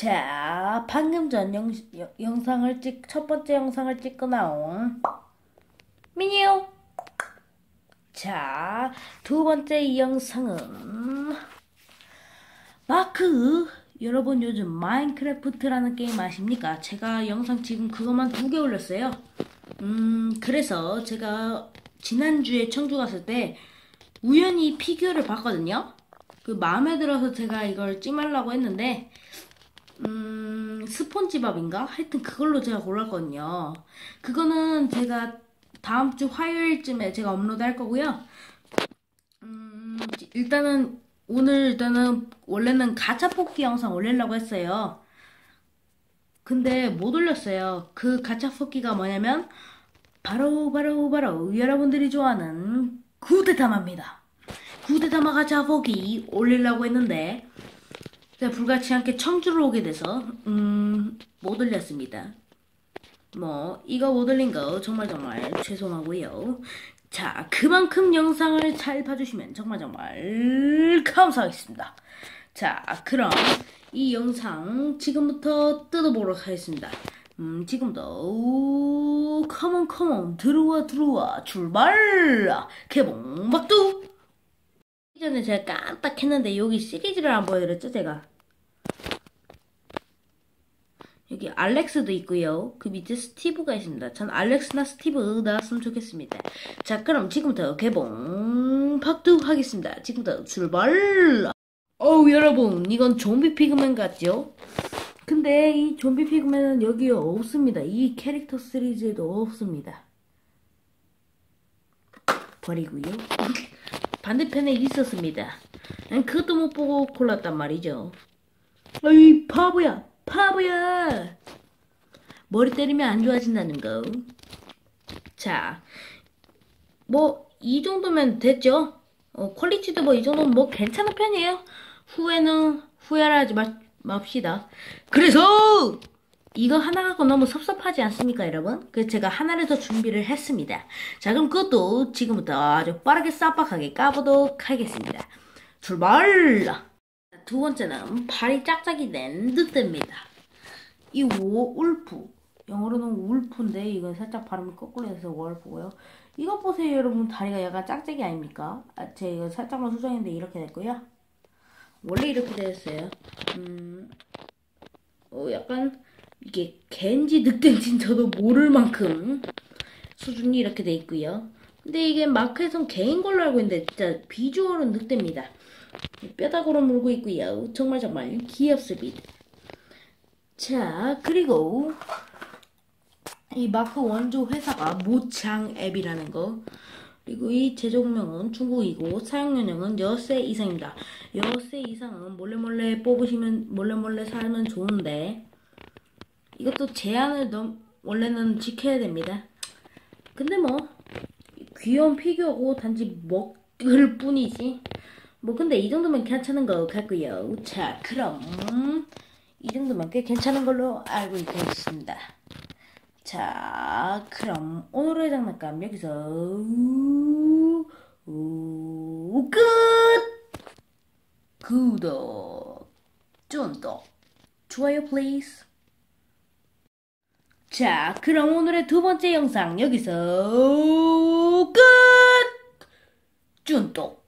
자, 방금 전 영, 영상을 찍, 첫 번째 영상을 찍고 나온 미니오. 자, 두 번째 이 영상은 마크. 여러분 요즘 마인크래프트라는 게임 아십니까? 제가 영상 지금 그것만 두 개 올렸어요. 음, 그래서 제가 지난주에 청주 갔을 때 우연히 피규어를 봤거든요. 그 마음에 들어서 제가 이걸 찜하려고 했는데 음, 스폰지밥인가? 하여튼 그걸로 제가 골랐거든요. 그거는 제가 다음 주 화요일쯤에 제가 업로드 할 거고요. 음, 일단은 오늘 일단은 원래는 가차 뽑기 영상 올리려고 했어요. 근데 못 올렸어요. 그 가차 뽑기가 뭐냐면 바로 바로 바로 여러분들이 좋아하는 구대담화입니다. 구대담화 가차 뽑기 올리려고 했는데 제가 불같이 함께 청주로 오게 돼서 음, 못 올렸습니다. 뭐 이거 못 올린 거 정말 정말 죄송하고요. 자, 그만큼 영상을 잘 봐주시면 정말 정말 감사하겠습니다. 자, 그럼 이 영상 지금부터 뜯어보도록 하겠습니다. 음, 지금부터 컴온 컴온 들어와 들어와 출발 개봉 막두 이 전에 제가 깜빡했는데 여기 시리즈를 안 보여드렸죠 제가 여기 알렉스도 있고요. 그 밑에 스티브가 있습니다. 전 알렉스나 스티브 나왔으면 좋겠습니다. 자, 그럼 지금부터 개봉 박두 하겠습니다. 지금부터 출발! 어우, 여러분, 이건 좀비 피그맨 같죠? 근데 이 좀비 피그맨은 여기 없습니다. 이 캐릭터 시리즈에도 없습니다. 버리고요. 반대편에 있었습니다. 그것도 못 보고 골랐단 말이죠. 어이, 바보야! 바보야! 머리 때리면 안 좋아진다는 거. 자, 뭐, 이 정도면 됐죠? 어, 퀄리티도 뭐, 이 정도면 뭐, 괜찮은 편이에요. 후회는, 후회를 하지 마, 맙시다. 그래서! 이거 하나 갖고 너무 섭섭하지 않습니까, 여러분? 그래서 제가 하나를 더 준비를 했습니다. 자, 그럼 그것도 지금부터 아주 빠르게 쌈박하게 까보도록 하겠습니다. 출발! 두 번째는 발이 짝짝이 된 늑대입니다. 이 워, 울프. 영어로는 울프인데 이건 살짝 발음이 거꾸로 해서 월프고요. 이것 보세요 여러분 다리가 약간 짝짝이 아닙니까? 아, 제가 이거 살짝만 수정했는데 이렇게 됐고요. 원래 이렇게 되었어요. 음, 어, 약간 이게 겐지 늑대인지 저도 모를 만큼 수준이 이렇게 돼 있고요. 근데 이게 마크에선 개인 걸로 알고 있는데 진짜 비주얼은 늑대입니다. 뼈다구로 물고 있고요. 정말 정말 귀엽습니다. 자, 그리고 이 마크 원조 회사가 모창 앱이라는 거. 그리고 이 제조명은 중국이고 사용 연령은 10세 이상입니다. 10세 이상은 몰래몰래 뽑으시면 몰래몰래 사면 좋은데 이것도 제한을 넘 원래는 지켜야 됩니다. 근데 뭐 귀여운 피규어고 단지 먹을 뿐이지 뭐 근데 이 정도면 괜찮은 것 같고요. 자 그럼 이 정도면 꽤 괜찮은 걸로 알고 있겠습니다. 자 그럼 오늘의 장난감 여기서 우, 끝! 구독, 쫀독, 좋아요 플리즈. 자 그럼 오늘의 두 번째 영상 여기서 끝! 쫀독.